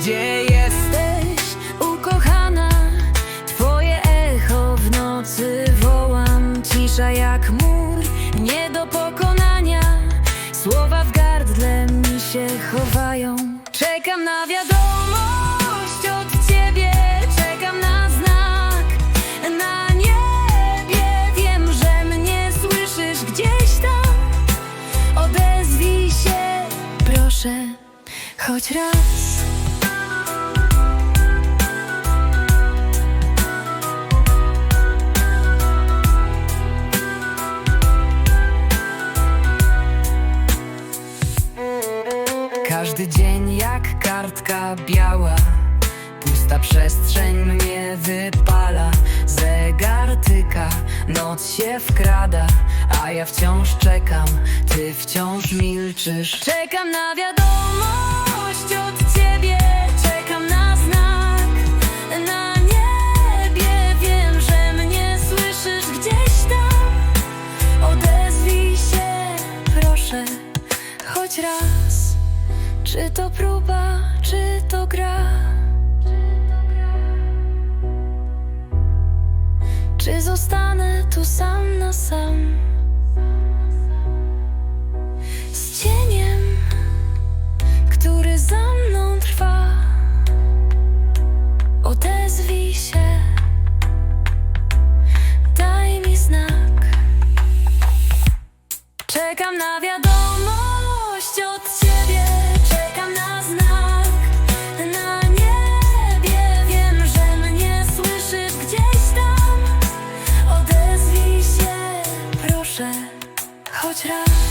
gdzie jesteś, ukochana? Twoje echo w nocy wołam Cisza jak mur, nie do pokonania. Słowa w gardle mi się chowają. Czekam na wiadomość od ciebie Czekam na znak. Na niebie Wiem, że mnie słyszysz gdzieś tam. Odezwij się, proszę, choć raz. Każdy dzień jak kartka biała Pusta przestrzeń mnie wypala. Zegar tyka, noc się wkrada A ja wciąż czekam, ty wciąż milczysz. Czekam na wiadomość od Czy to próba, czy to gra? Czy zostanę tu sam na sam z cieniem, który za mną trwa? Odezwij się, daj mi znak. Czekam na wiadomość. zawsze, choć raz.